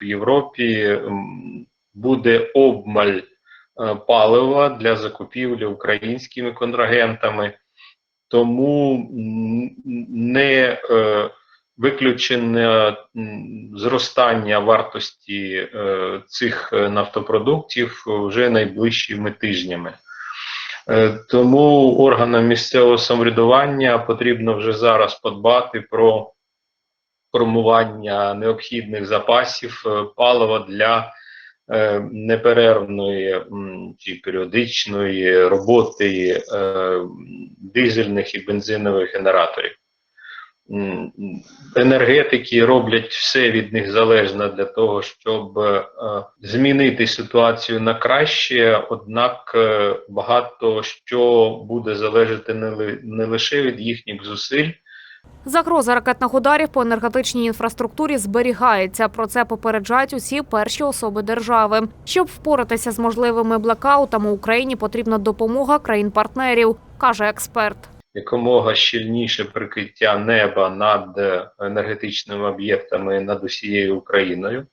в Європі буде обмаль е, палива для закупівлі українськими контрагентами, тому не е, виключено м, зростання вартості е, цих нафтопродуктів вже найближчими тижнями. Тому органам місцевого самоврядування потрібно вже зараз подбати про формування необхідних запасів е, палива для е, неперервної чи періодичної роботи е, дизельних і бензинових генераторів. Енергетики роблять все від них залежне для того, щоб змінити ситуацію на краще, однак багато що буде залежати не лише від їхніх зусиль, Загроза ракетних ударів по енергетичній інфраструктурі зберігається. Про це попереджають усі перші особи держави. Щоб впоратися з можливими блекаутами Україні потрібна допомога країн-партнерів, каже експерт. якомога щільніше прикриття неба над е, енергетичними об'єктами над усією Україною.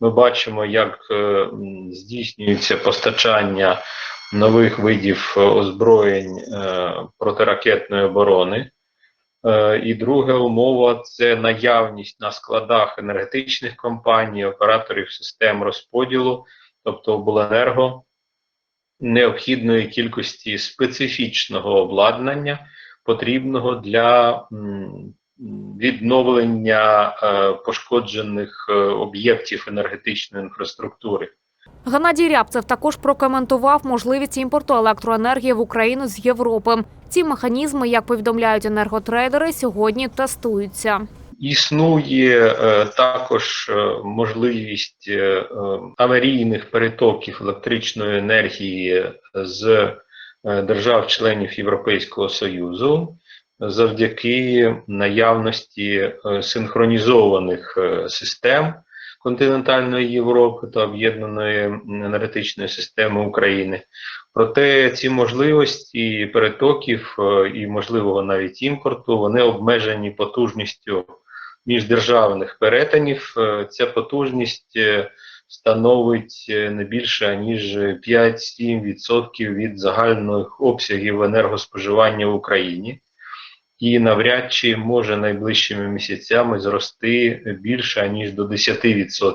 Ми бачимо, як е, здійснюється постачання нових видів е, озброєнь протиракетної оборони. Е, І друга умова це наявність на складах енергетичних компаній, операторів систем розподілу, тобто обленерго, необхідної кількості специфічного обладнання, потрібного для відновлення е, пошкоджених е, об'єктів енергетичної інфраструктури. Геннадій Рябцев також прокоментував можливість імпорту електроенергії в Україну з Європи. Ці механізми, як повідомляють енерготрейдери, сьогодні тестуються. Існує е, також е, можливість е, аварійних перетоків електричної енергії з держав-членів Європейського Союзу завдяки наявності синхронізованих систем континентальної Європи та об'єднаної енергетичної системи України. Проте ці можливості перетоків е, і можливого навіть імпорту вони обмежені потужністю міждержавних перетинів. Е, Ця потужність е, становить не більше ніж 5-7% від загальних обсягів енергоспоживання в Україні. І навряд чи може найближчими місяцями зрости більше ніж до 10%.